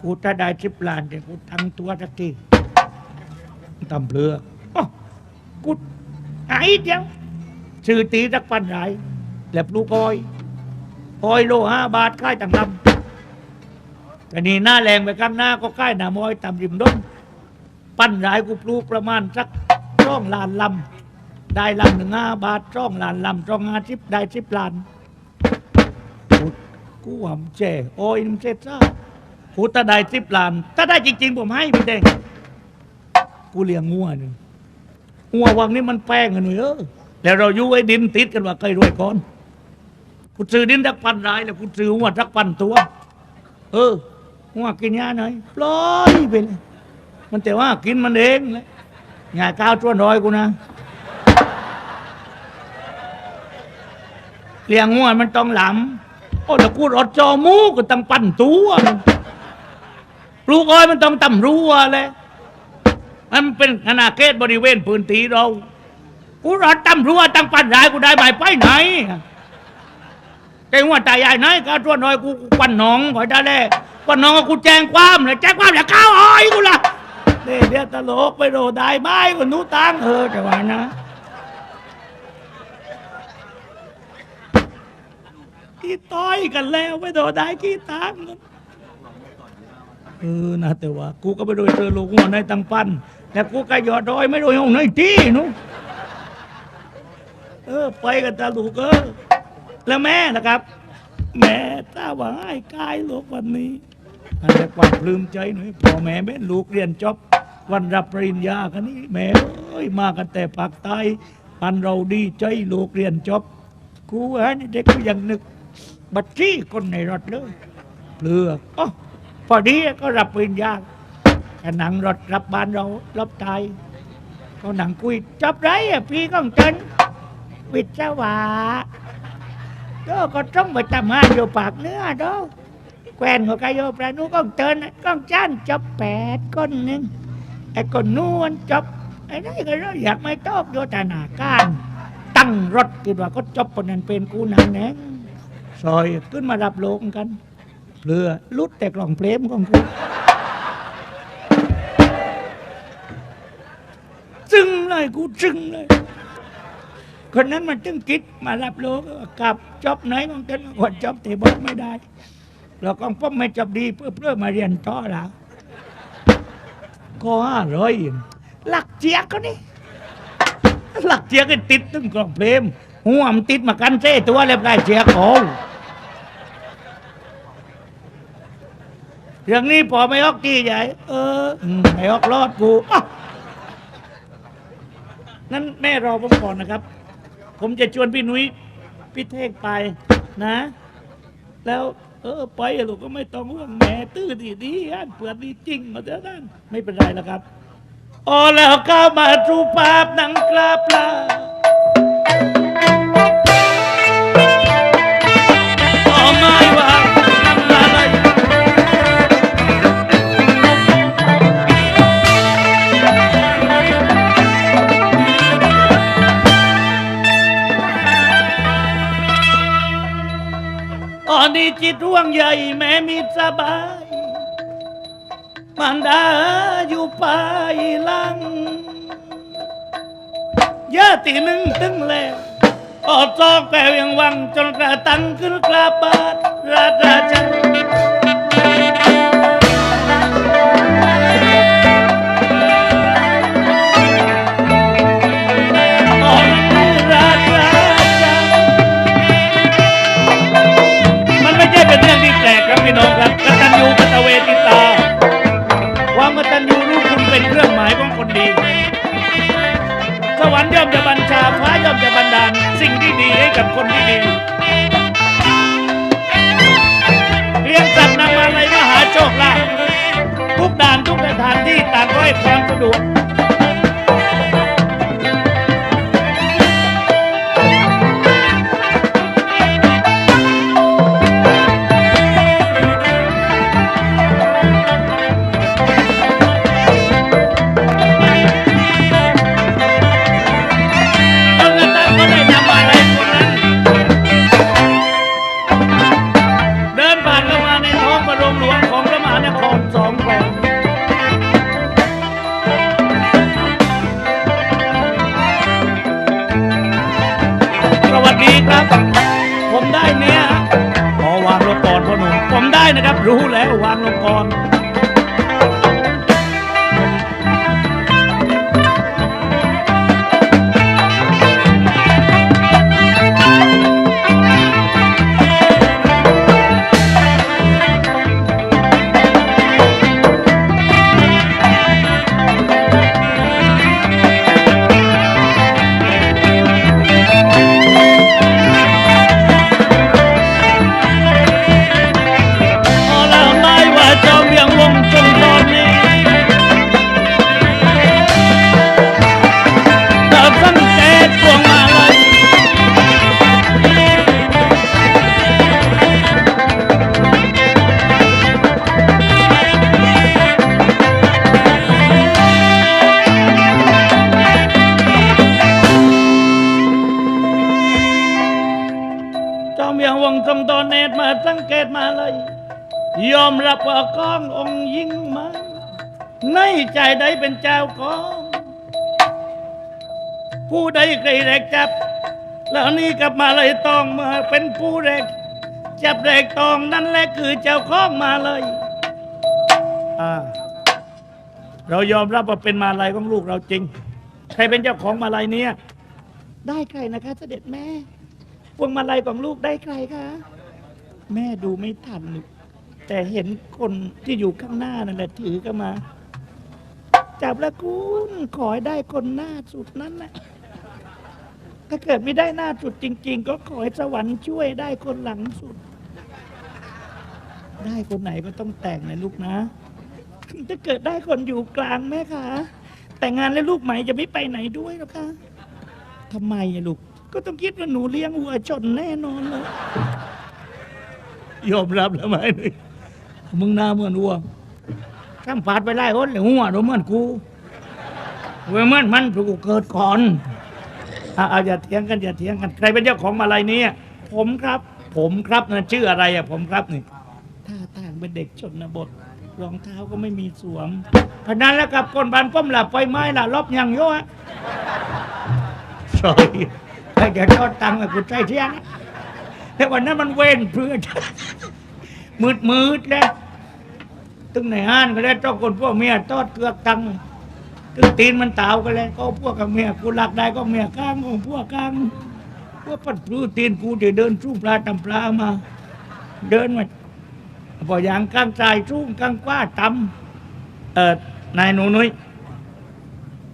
กูถ้าได้สิบล้านเดี๋ยวกูตั้งตัวสักทีตำเลืออ้อกูหายเดียวซื้อตีสักพันไรแล้วปลูกอ้อยอ้อยโลห้าบาทค่ายต่างลำแต่นี่หน้าแรงไปข้างหน้าก็ค่ายหนามอยตำริมดงปั้นรายกูปลูกประมาณสักร่องลานลำได้ลำหนึ่งห้าบาทร่องลานลำร่องห้าสิบได้สิบลานกูหวมเจโอ้ยมันเจ็ดซ่า กูถ้าได้สิบล้าน ถ้าได้จริง ๆ ผมให้พี่เด้งกูเลี้ยงงัวหนึ่งงัววังนี้มันแป้งกันหน่อยเออแล้วเราอยู่ไอ้ดินติดกันว่าใครรวยก่อนกูซื้อดินทักพันรายแล้วกูซื้องัวทักพันตัว เอองัวกินยาหน่อยปล่อยไปเลยมันแต่ว่ากินมันเองเลยงายก้าวตัวน้อยกูนะเลี้ยงงัวมันต้องหลำโอ้แต่กูรถจอมูก็ต้องปั่นตัวมัน ลูกอ้อยมันต้องตำรั้วเลยมันเป็นขนาดเขตบริเวณพื้นที่เรา กูรอตำรั้วตั้งปันรายกูได้ไหมไปไหนแต่ว่าตายใหญ่ไหนก็ตัวน้อยกูปันหน้องคอยได้เลยปันหน้องกูแจ้งความเลยแจ้งความแล้วข้าวอ้อยกูละเดี๋ยวเดี๋ยวตลกไปโดได้ไม้กูนู้ตังเออแต่ว่านะกี่ต้อยกันแล้วไปโดดได้กี่ตังค์ เออนะแต่ว่า กูก็ไปโดยเจอลูกหัวในตังปัน แต่กูก็ยอดดอยไม่โดยห้องในที่นู้เออ ไปกันตาลูกเออแล้วแม่นะครับ แม่ถ้าว่าให้กายลูกวันนี้อันนี้ความลืมใจหน่อยพ่อแม่แม่ลูกเรียนจบวันรับปริญญากันนี้ แม่เอ้ยมากันแต่ปากใต้ปันเราดีใจลูกเรียนจบกูฮะนี่เด็กกูยังนึก บัตรที่คนในรถเลยเปลือกอ๋อ พอดีก็รับปริญญาก็หนังรถรับบ้านเรารับตายก็หนังคุยจับไรอะพี่ก้องเจนวิศวะก็ก็ต้องไปทำงานอยู่ปากเนื้อด้อแควนของกายโยประนุก้องเจนก้องจ้านจับแปดคนหนึ่งไอ้คนนู้นจบไอ้นี่ก็เราอยากไม่ตอบโยธนาการตั้งรถคิดว่าก็จบคนนั้นเป็นกูนางแหนงซอยขึ้นมารับโลงกัน เปลือลุดแต่กล่องเพลมของกูจึงเลยกูจึงเลย คนนั้นมันจึงคิดมารับโลงกลับจอบไหนของกันว่าจอบแต่บอกไม่ได้ เราก็พ่อมไม่จบดีเพื่อเพื่อมาเรียนต่อแล้วก็ห้าร้อยหลักเจียกก็นี่หลักเจียกก็ติดตึ้งกล่องเพลมหัวมันติดมากันเส้ตัวเรียบร้อยเจียกโอ้ เรื่องนี้พอไม่ออกที่ใหญ่ เอออืมไม่ออกรอดกูอ๊ะนั้นแม่รอผมก่อนนะครับ ผมจะชวนพี่นุ้ยพี่เทกไปนะ แล้วเออไปอะลูกก็ไม่ต้องห่วงแม่ตื้อดีดีอันเปลือนดีจริงมาเถอะนั่นไม่เป็นไรแล้วครับอ๋อแล้วก็มาดูภาพหนังกลาปลา ใหญ่แม่มีสบายมันดาอยู่ปลายหลังยาตีหนึ่งตึงแล้วออดซอกแปลวยังวังจนกระตังขึ้นกลาบาดราดราจั มยังวงจนตอนเนตมาสังเกตมาเลย ยอมรับว่าก้ององค์ยิ่งมาในใจใดเป็นเจ้าของ ผู้ใดใครแรกจับ แล้วนี่กลับมาเลยตองมาเป็นผู้แรก จับแรกตองนั่นแหละคือเจ้าของมาเลยอ่าเรายอมรับว่าเป็นมาลัยของลูกเราจริง ใครเป็นเจ้าของมาลัยเนี้ยได้ใครนะคะเสด็จแม่ พวงมาลัยของลูกได้ใครคะ แม่ดูไม่ทันลูกแต่เห็นคนที่อยู่ข้างหน้านั่นแหละถือก็มา จับแล้วคุณขอให้ได้คนหน้าสุดนั้นนะถ้าเกิดไม่ได้หน้าสุดจริง ๆ ก็ขอให้สวรรค์ช่วยได้คนหลังสุด ได้คนไหนก็ต้องแต่งนะลูกนะถ้าเกิดได้คนอยู่กลางแม่คะแต่งงานแล้วลูกใหม่จะไม่ไปไหนด้วยหรอกคะทำไมอะลูก ก็ต้องคิดว่าหนูเลี้ยงวัวชนแน่นอนเลยยอมรับแล้วไหมนี่มึงหน้าเหมือนวัวข้ามฝาดไปไล่คนเลยหัวเราเหมือนกูเวเหมือนมันกูเกิดก่อนอะเอาอย่าเถียงกันอย่าเถียงกันใครเป็นเจ้าของมาลัยนี้อ่ผมครับ ผมครับนะชื่ออะไรอะผมครับนี่ท่าทางเป็นเด็กชนบทรองเท้าก็ไม่มีสวมพนันแล้วกับคนบ้านป้อมหลับไฟไม้ล่ะลบยังโยอะใช่ไอ้แกทอดตังค์กับกูใจเที่ยงนะแต่วันนั้นมันเว้นเพื่อนมืดมืดๆแล้วตึงในห้านก็แล้วต้องคนพวกเมียทอดเกลือกตังตึงตีนมันเตาวก็แล้วก็พวกกับเมียกูหลักได้ก็เมียข้างของพวกข้างพวกปัดปลื้ตีนกูจะเดินสู้ปลาตำปลามา เดินมาพออย่างกลางใจสู้กลางกว้าตำเออนายหนูนุ้ย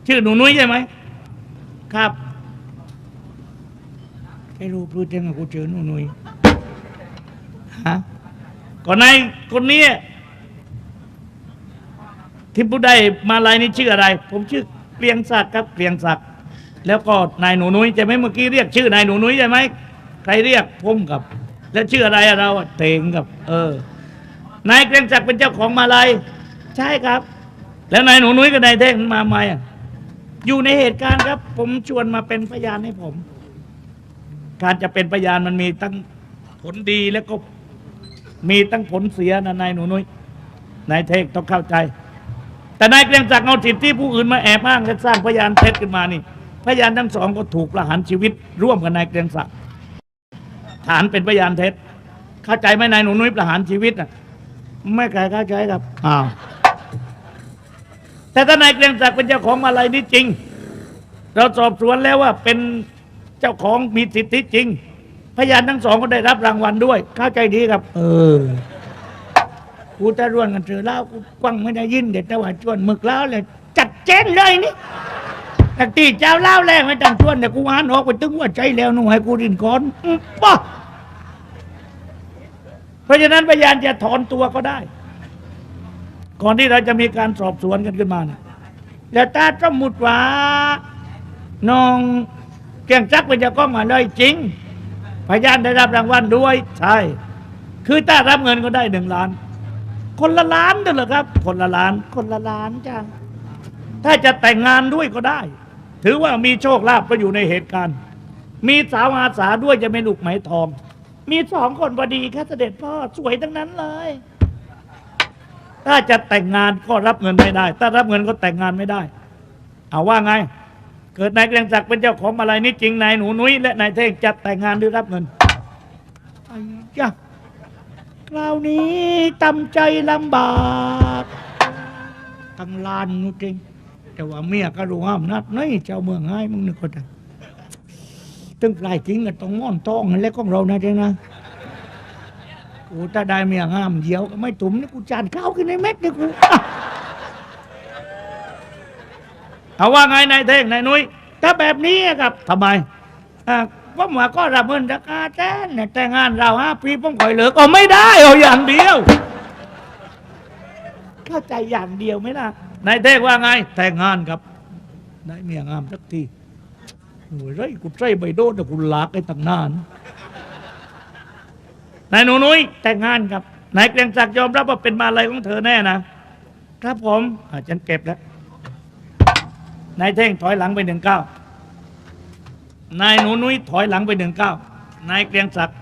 ชื่อหนูนุ้ยใช่ไหมครับ ไอ้รู้พูดยังไงกูเจอหนูหนุ่ยฮะก่อนนายคนนี้ที่ผู้ได้มาลายนี่ชื่ออะไร ผมชื่อเกรียงศักดิ์ครับเกรียงศักดิ์แล้วก็นายหนูนุ้ยใช่ไหมเมื่อกี้เรียกชื่อนายหนูนุ้ยใช่ไหมใครเรียกผมกับ แล้วชื่ออะไรเราเตงกับ เออนายเกรียงศักดิ์เป็นเจ้าของมาลายใช่ครับ แล้วนายหนูนุ้ยกับนายเท่งมาไหมอยู่ในเหตุการณ์ครับ ผมชวนมาเป็นพยานให้ผม การจะเป็นพยานมันมีตั้งผลดีแล้วก็มีตั้งผลเสียนะนายหนูนุ้ยนายเทกต้องเข้าใจ แต่นายเกรียงศักดิ์เอาสิทธิผู้อื่นมาแอบอ้างและสร้างพยานเท็จขึ้นมานี่ พยานทั้งสองก็ถูกประหารชีวิต ร่วมกับนายเกรียงศักดิ์ฐานเป็นพยานเท็จ เข้าใจไหมนายหนูนุ้ยประหารชีวิตอะไม่ใครเข้าใจครับอ้าวแต่ถ้านายเกรียงศักดิ์เป็นเจ้าของมาลัยนี่จริง เราสอบสวนแล้วว่าเป็น เจ้าของมีสิทธิจริง พยานทั้งสองก็ได้รับรางวัลด้วย เข้าใจดีครับ เออ กูจะร่วนกันเถอะแล้วกูกว้างไม่ได้ยินเด็ดแต่ว่าชวนหมึกแล้วเลยจัดเจนเลยนี่แต่ตีเจ้าเล่าแรงไม่ต้องชวนแต่กูอ่านออกไปตึงว่าใจแล้วหนูให้กูดินก่อนอืมป่ะเพราะฉะนั้นพยานจะถอนตัวก็ได้ ก่อนที่เราจะมีการสอบสวนกันขึ้นมานะแล้วถ้าสมมติว่าน้อง เกียงจักรเป็นเจ้าของมาเลยจริง พยานได้รับรางวัลด้วยใช่ คือถ้ารับเงินก็ได้หนึ่งล้าน คนละล้านเด้อเหรอครับ คนละล้าน คนละล้านจ้าถ้าจะแต่งงานด้วยก็ได้ ถือว่ามีโชคลาภก็อยู่ในเหตุการณ์ มีสาวอาสาด้วยจะเป็นลูกไหมทอง มีสองคนพอดีค่ะเสด็จพ่อสวยทั้งนั้นเลย ถ้าจะแต่งงานก็รับเงินไม่ได้ ถ้ารับเงินก็แต่งงานไม่ได้ เอาว่าไง เกิดนายเกรียงศักดิ์เป็นเจ้าของอะไรนี่จริงนายหนูนุ้ยและนายเท่งจะแต่งงานหรือรับเงินไอ้ยะคราวนี้ตำใจลำบากทั้งลานนู่นจริง แต่ว่าเมียก็รู้ห้ามนัดนี่เจ้าเมืองให้มึงนึกก็ได้ตึงปลายจริงก็ต้องม่อนต้องและของเรานะเจ้นะกูถ้าได้เมียห้ามเดียวก็ไม่ตุ่มนี่กูจานข้าวกินในเม็ดนี่กูอะ เอาว่าไงนายเท่งนายนุ้ยถ้าแบบนี้ครับทำไมอะว่าหมาก็รับเงินราคาแจ้นแต่งงานเราห้าปีผมคอยเหลือก็ไม่ได้เอาอย่างเดียว เข้าใจอย่างเดียวไหมล่ะนายเทกว่าไง แต่งงานครับได้เมียงามสักทีโอ้ยไรกูใจใบโดดแต่กูลากไอ้ตั้งนานนายหนูนุ้ยแต่งงานครับนายเกรียงศักดิ์ยอมรับว่าเป็นมาลัยของเธอแน่นะครับผมอาฉันเก็บแล้ว นายเท่งถอยหลังไปหนึ่งเก้านายหนูนุ้ยถอยหลังไปหนึ่งเก้านายเกรียงศักดิ์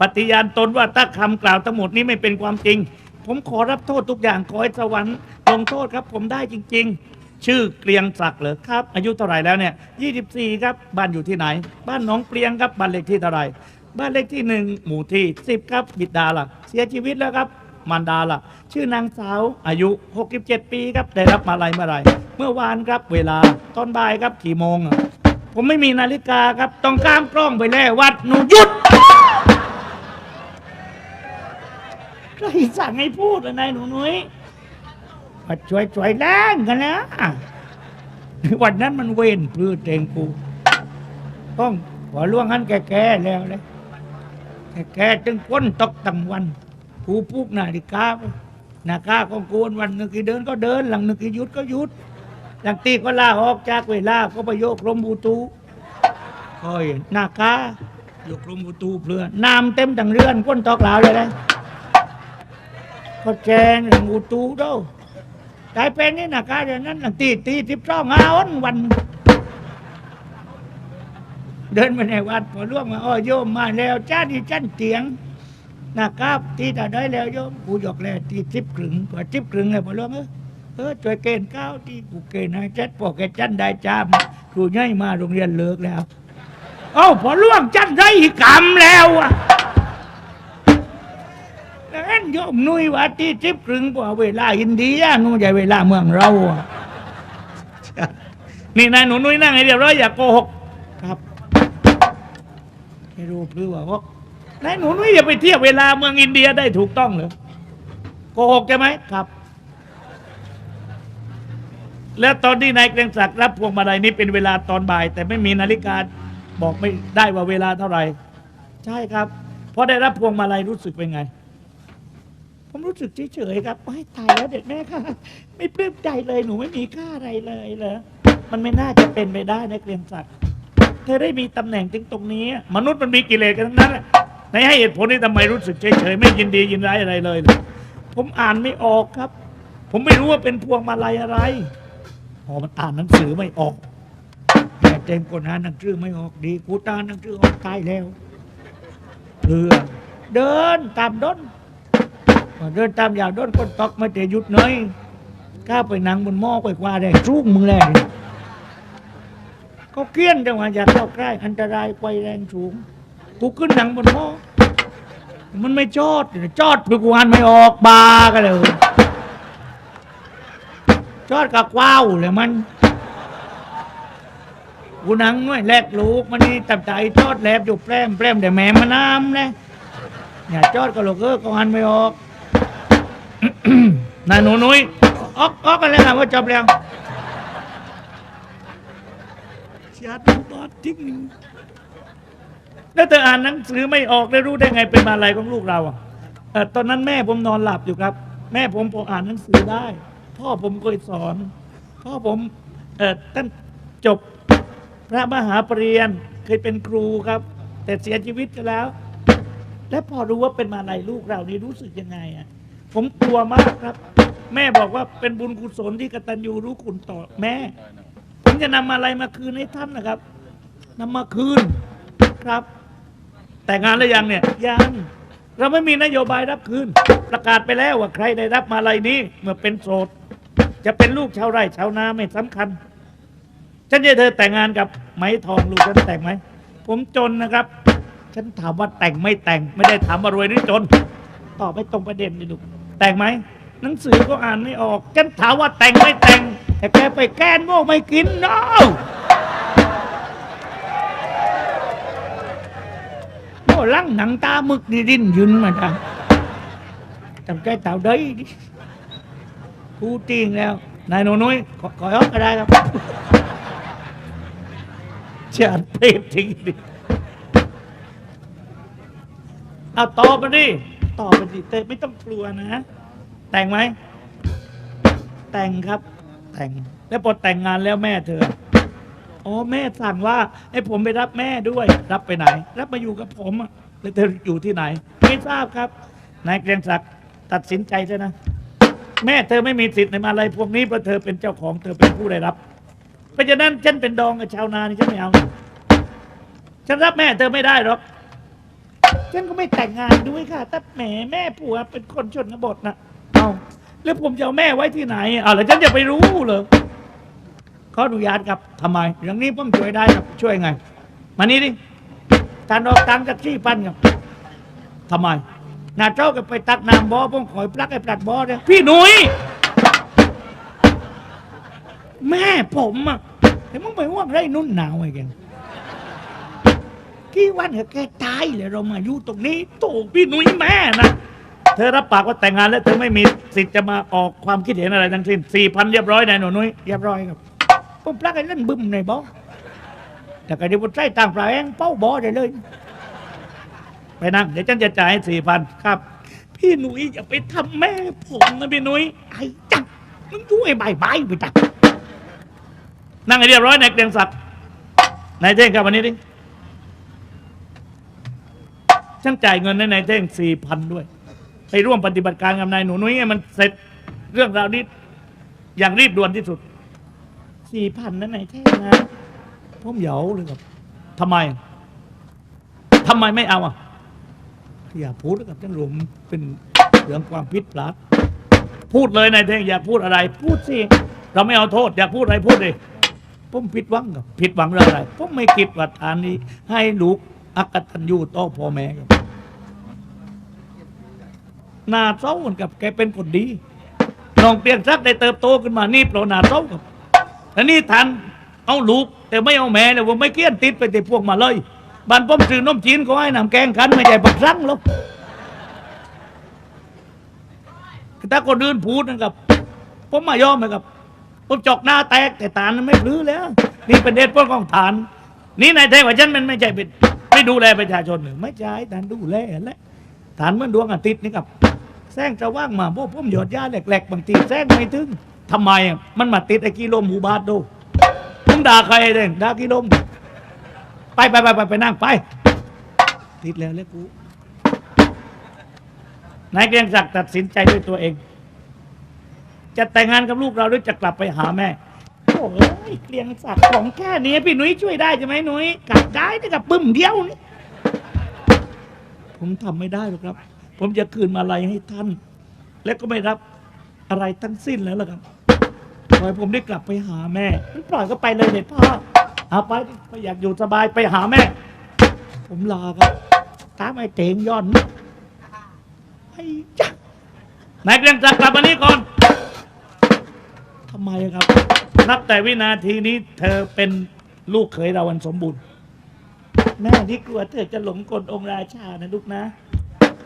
ปฏิญาณตนว่าถ้าคำกล่าวทั้งหมดนี้ไม่เป็นความจริง ผมขอรับโทษทุกอย่างขอให้สวรรค์ลงโทษครับ ผมได้จริง ๆ ชื่อเกรียงศักดิ์เหรอครับ อายุเท่าไหร่แล้วเนี่ย24 ครับ บ้านอยู่ที่ไหน บ้านหนองเปลียงครับบ้านเลขที่เท่าไหร่บ้านเลขที่หนึ่งหมู่ที่10ครับบิดาล่ะ เสียชีวิตแล้วครับ มารดาล่ะ ชื่อนางสาวอายุ 67 ปีครับได้รับมาลัยเมื่อไหร่ เมื่อวานครับเวลาตอนบ่ายครับกี่โมงอะผมไม่มีนาฬิกาครับ ต้องข้ามกล้องไปแล้ววัดหนูหยุดใครสั่งให้พูดอะไรหนูนุ้ยมาช่วยช่วยๆแรงกันนะวันนั้นมันเว้นพลือเตงกูต้องหัวล่วงหันแก่ๆแล้วเลยแก่ๆจึงพ้นตกตั้งวัน กูพูกนาฬิกาไปนาฬิกาของกูวันหนึ่งกี่เดินก็เดิน หลังหนึ่งกี่หยุดก็หยุด หลังตีก็ลาออกจากเวลาก็ไปโยกลมบูตูคอยหน้ากาโยกลมบูตูเพื่อน้ำเต็มดังเรือนก้นตอกเหลาเลยเลยก็แจงหลังบูตูเด้อกลายเป็นนี่หน้ากาเดี๋ยวนั้นหลังตีตีทิบช่องเอาวันวันเดินมาในวัดพอล่วงมาอ้อโยมมาแล้วจ้าดีจันเตียง นะครับที่ตาได้แล้วโยมกูหยอกแล้วที่ทิพครึ่งกว่าทิพครึ่งเลยพอล่วงเออเออช่วยเกณฑ์ข้าวที่กูเกณฑ์ให้เจ็ดพอแกจันได้จามครูย่อยมาโรงเรียนเลิกแล้ว เอ้าพอล่วงจันได้กรรมแล้วอะนั่นโยมนุ้ยว่าที่ทิพครึ่งพอเวลาอินเดียนู่นใหญ่เวลาเมืองเราอะนี่นายหนูนุ้ยนั่งให้เรียบร้อยอย่าโกหกครับไม่รู้หรือว่า นายหนูนุ้ยอย่าไปเทียบเวลาเมืองอินเดียได้ถูกต้องเหรอโกหกใช่ไหมครับ แล้วตอนที่นายเกรียงศักดิ์รับพวงมาลัยนี้เป็นเวลาตอนบ่าย แต่ไม่มีนาฬิกาบอกไม่ได้ว่าเวลาเท่าไหร่ ใช่ครับพอได้รับพวงมาลัยรู้สึกเป็นไง ผมรู้สึกเฉยๆครับโอ้ยตายแล้วเด็กแม่ค่ะ ไม่ปลื้มใจเลยหนูไม่มีค่าอะไรเลยเหรอมันไม่น่าจะเป็นไปได้นะเกรียงศักดิ์เธอได้มีตำแหน่งถึงตรงนี้ มนุษย์มันมีกิเลสกันทั้งนั้น ในให้เหตุผลนี่ทำไมรู้สึกเฉยๆไม่ยินดียินร้ายอะไรเลย ผมอ่านไม่ออกครับ ผมไม่รู้ว่าเป็นพวงมาลัยอะไรอ๋อมันอ่านหนังสือไม่ออกแม่เต็มคนอ่านหนังสือไม่ออกดีกูตานหนังสือออกตายแล้วเรือเดินตามด้นเดินตามอย่างด้นคนตอกไม่แต่หยุดเนยก้าวไปนั่งบนหม้อไปกว่าได้รุ่งมึงแรงเขาเกี้ยนจังหวะอยากเข้าใกล้อันตรายไฟแรงสูง กูขึ้นหนังบนหม้อมันไม่จอดจอดไปกูหันไม่ออกบากันเลยจอดกับว้าวเลยมันกูหนังน้อยแลกลูกมันนี่ตับใจจอดแลบอยู่แปรมแปรมแต่แม่มาน้ำเลยอย่าจอดกับลูกเออก็หันไม่ออกนายหนูนุ้ยออกออกกันแล้วนะว่าจบแล้วชาติบอดทิ้งหนึ่ง แล้วเธออ่านหนังสือไม่ออกได้รู้ได้ไงเป็นมาลัยของลูกเราอะเอ่อตอนนั้นแม่ผมนอนหลับอยู่ครับ แม่ผมพออ่านหนังสือได้ พ่อผมเคยสอน พ่อผมเอ่อท่านจบพระมหาปรริญญาเคยเป็นครูครับ แต่เสียชีวิตไปแล้ว และพอรู้ว่าเป็นมาลัยลูกเรานี่รู้สึกยังไงอะผมกลัวมากครับ แม่บอกว่าเป็นบุญกุศลที่กตัญญูรู้คุณต่อแม่ ผมจะนำอะไรมาคืนให้ท่านนะครับนำมาคืนครับ แต่งงานแล้วยังเนี่ยยัง เราไม่มีนโยบายรับคืน ประกาศไปแล้วว่าใครได้รับมาลัยนี้ เมื่อเป็นโสด จะเป็นลูกชาวไร่ชาวนาไม่สำคัญ ฉันจะเธอแต่งงานกับไหมทองลูกฉันแต่งไหม ผมจนนะครับ ฉันถามว่าแต่งไม่แต่งไม่ได้ถามว่ารวยหรือจน ตอบไปตรงประเด็นเลยลูกแต่งไหมหนังสือก็อ่านไม่ออกฉันถามว่าแต่งไม่แต่งแต่แกไปแก้โง่ไม่กินเนาะโง่ ลังหนังตามึกนี่ดิ้นยืนมาจ้ะจำแกเต่าได้ดิพูดจริงแล้ว นายหนูนุ้ยขอขอย้อนก็ได้ครับเชิญเทพจริงดิเอาตอบมาดิตอบมาดิเต้ไม่ต้องกลัวนะ แต่งไหม แต่งครับ แต่ง แล้วพอแต่งงานแล้วแม่เธอ อ๋อแม่สั่งว่าให้ผมไปรับแม่ด้วย รับไปไหน รับมาอยู่กับผมอะแล้วเธออยู่ที่ไหน ไม่ทราบครับ นายเกรียงศักดิ์ตัดสินใจซะนะ แม่เธอไม่มีสิทธิ์ในมาอะไรพวกนี้เพราะเธอเป็นเจ้าของเธอเป็นผู้ได้รับ เพราะฉะนั้นฉันเป็นดองกับชาวนานี่ฉันไม่เอา ฉันรับแม่เธอไม่ได้หรอก ฉันก็ไม่แต่งงานด้วยค่ะแต่แหมแม่ผัวเป็นคนชนบทนะเอาแล้วผมจะเอาแม่ไว้ที่ไหนเอาแล้วฉันจะไปรู้เหรอ ขออนุญาตครับทำไมอย่างนี้ผมช่วยได้ครับช่วยไง มานี่ดิการออกตังค์จากที่ปั้นครับทำไมนาเจ้าก็ไปตักน้ำบ่อผมขอยปลักไอ้ปลัดบ่อเนี่ยพี่หนุ่ยแม่ผมอะแต่มึงไปห่วงไรนุ่นหนาวไอ้แกกี่วันเหรอแกตายเลยเรามาอยู่ตรงนี้โตพี่หนุ่ยแม่นะเธอรับปากว่าแต่งงานแล้วเธอไม่มีสิทธิ์จะมาออกความคิดเห็นอะไรทั้งสิ้นสี่พันเรียบร้อยนายหนูนุ้ยเรียบร้อยครับ ผมปลักไอ้เล่นบึ้มในบ่อแต่ก็เดี๋ยวผมใช้ต่างปลาเองเป้าบ่อได้เลย ไปนั่งเดี๋ยวฉันจะจ่ายสี่พันครับ พี่หนุ่ยอย่าไปทำแม่ผมนะพี่หนุ่ยไอ้จังมึงช่วยบายบายไปจังนั่งให้เรียบร้อยนายเกรียงศักดิ์นายเท่งครับวันนี้ดิฉันจ่ายเงินให้นายเท่งสี่พันด้วยไปร่วมปฏิบัติการกับนายหนูนุ้ยให้มันเสร็จเรื่องราวนี้อย่างรีบด่วนที่สุด สี่พันนั่นนายเท่งนะผมเหยาเลยครับทำไมทำไมไม่เอาอะอย่าพูดกับท่านหลวงเป็นเรื่องความผิดพลาดพูดเลยนายเท่งอยากพูดอะไร พูดสิเราไม่เอาโทษ อยากพูดอะไรพูดเลยผมผิดหวังกับผิดหวังเรื่องอะไรผมไม่คิดว่าทานนี้ ให้ลูกอักตันยูต่อพ่อแม่ครับนาเศร้าเหมือนกับแกเป็นคนดีน้องเปลี่ยนซักได้เติบโตขึ้นมานี่เพราะนาเศร้ากับ แต่นี่ทันเอาลูกแต่ไม่เอาแม่เลยผมไม่เกี้ยนติดไปแต่พวกมาเลยบ้านผมซื้อนมจีนเขาให้นำแกงขันไม่ใช่ปักรั้งหรอกถ้าคนอื่นพูดนะครับ ผมมายอมนะครับ ผมจอกหน้าแตกแต่ฐานไม่พลื้อแล้ว นี่เป็นเด็ดพวกของฐาน นี่นายแท้ว่าฉันมันไม่ใช่เป็นไม่ดูแลประชาชนหรือไม่ใช่ฐานดูแลแหละฐานเหมันดวงอาทิตย์นี่ครับแสงจะว่างมาพวกผมหยอดยาแหลกๆบางทีแสงไม่ถึง ทำไมมันมาติดไอ้กิโลหมูบาทดูมึงด่าใครเด้งด่ากิโลมไปไปไปไปไปนั่งไป ติดแล้วเลยกูนายเกรียงศักดิ์ตัดสินใจด้วยตัวเอง จะแต่งงานกับลูกเราหรือจะกลับไปหาแม่โอ้ยเกลียงศักดิ์ของแค่นี้พี่หนุ่ยช่วยได้ใช่ไหมหนุ่ยกลับได้แต่กับปึ้มเดียวนี่ผมทำไม่ได้หรอกครับ ผมจะคืนมาลัยให้ท่าน และก็ไม่รับอะไรทั้งสิ้นแล้วล่ะครับ ให้ผมได้กลับไปหาแม่ปล่อยก็ไปเลยเด็ดพ่อเอาไปไม่อยากอยู่สบายไปหาแม่ ผมลาครับตามไอ้เตงย้อนไอ้จ้านายเกรียงศักดิ์กลับมานี้ก่อนทำไมครับ นับแต่วินาทีนี้ เธอเป็นลูกเขยเราวันสมบูรณ์ แม่ที่กลัวเธอจะหลงกลองค์ราชานะลูกนะ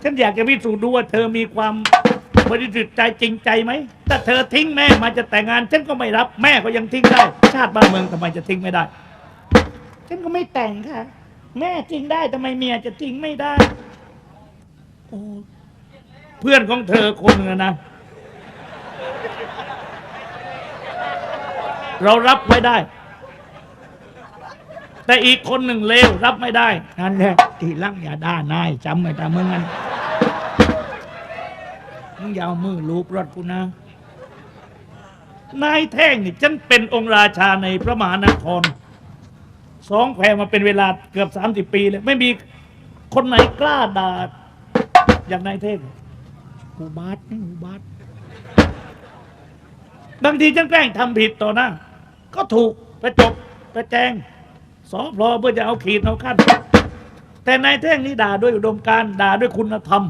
ฉันอยากจะพิสูจน์ดูว่าเธอมีความ บริสุทธิ์ใจจริงใจไหมถ้าเธอทิ้งแม่มาจะแต่งงานฉันก็ไม่รับ แม่ก็ยังทิ้งได้ชาติบ้านเมืองทำไมจะทิ้งไม่ได้ ฉันก็ไม่แต่งค่ะ แม่ทิ้งได้ทำไมเมียจะทิ้งไม่ได้โอ้เพื่อนของเธอคนหนึงอะนะเรารับไว้ได้ แต่อีกคนหนึ่งเลวรับไม่ได้นั่นแหละทีหลังอย่าด่านายจำไว้แต่มึงงั้น มึงอย่าเอามือลูบรถกูนะ นายแท่งนี่ฉันเป็นองค์ราชาในพระมหานคร สองแควมาเป็นเวลาเกือบสามสิบปีเลยไม่มีคนไหนกล้าด่าอย่างนายเท่งกูบาสนี่กูบาสบางทีฉันแกล้งทำผิดต่อหน้าก็ถูกไปจบไปแจงสอพลอเพื่อจะเอาขีดเอาขั้นแต่นายแท่งนี่ด่าด้วยอุดมการณ์ด่าด้วยคุณธรรม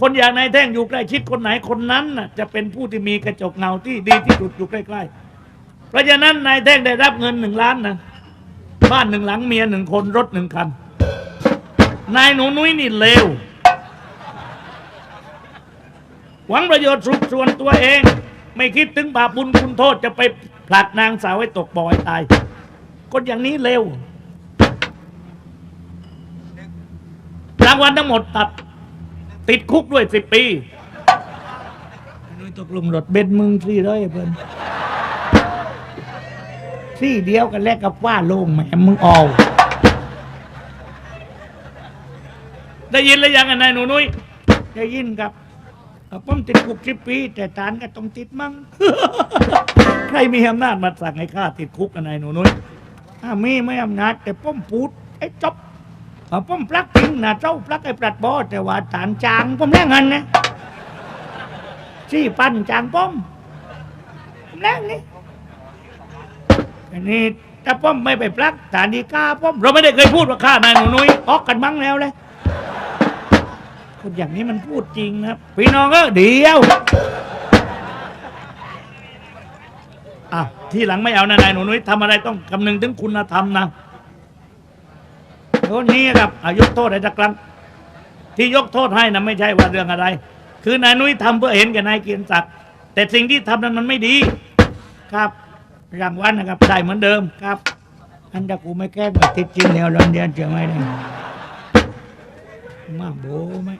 คนอย่างนายแท่งอยู่ใกล้ชิดคนไหนคนนั้นน่ะจะเป็นผู้ที่มีกระจกเงาที่ดีที่สุดอยู่ใกล้ๆ เพราะฉะนั้นนายแท่งได้รับเงินหนึ่งล้านนะบ้านหนึ่งหลังเมียหนึ่งคนรถหนึ่งคัน นายหนูนุ้ยนี่เลวหวังประโยชน์สุขส่วนตัวเอง ไม่คิดถึงบาปบุญคุณโทษจะไปผลักนางสาวให้ตกบ่อให้ตายคนอย่างนี้เลวรางวัลทั้งหมดตัด ติดคุกด้วยสิบปีนุ้ยตกลงรถเบนซ์มึงสี่ร้อยเพิ่นสี่เดียวกันแลกกับว่าโล่งแหมมึงเอาได้ยินหรือยังอะนายหนูนุ้ยได้ยินครับเอ่อผมติดคุกสิบปี แต่ศาลก็ต้องติดมั่ง ใครมีอำนาจมาสั่งให้ข้าติดคุกอะนายหนูนุ้ยถ้ามีไม่อำนาจแต่ผมพูดไอ้จบ เอาผมปลักจริงนะเจ้าปลักไอ้ปลัดบอแต่ว่าฐานจางผมแลกเงินนะสี่พันจางผมผมแลกนี่อันนี้ถ้าผมไม่ไปปลักฐานดีกาผมเราไม่ได้เคยพูดว่าข้านายหนูนุ้ยออกกันมั้งแล้วเลยคนอย่างนี้มันพูดจริงนะครับพี่น้องเออเดียวอะที่หลังไม่เอานะนายหนูนุ้ยทำอะไรต้องคำนึงถึงคุณธรรมนะ คนนี้ครับอายกโทษให้สักครั้งที่ยกโทษให้นะไม่ใช่ว่าเรื่องอะไร คือนายนุ้ยทำเพื่อเห็นแก่นายเกียรติศักดิ์แต่สิ่งที่ทำนั้นมันไม่ดีครับรางวัลนะครับได้เหมือนเดิมครับ อันดากูไม่แก้แบบติดจริงแล้วรอนเดียนจะไม่ได้มาโบไหม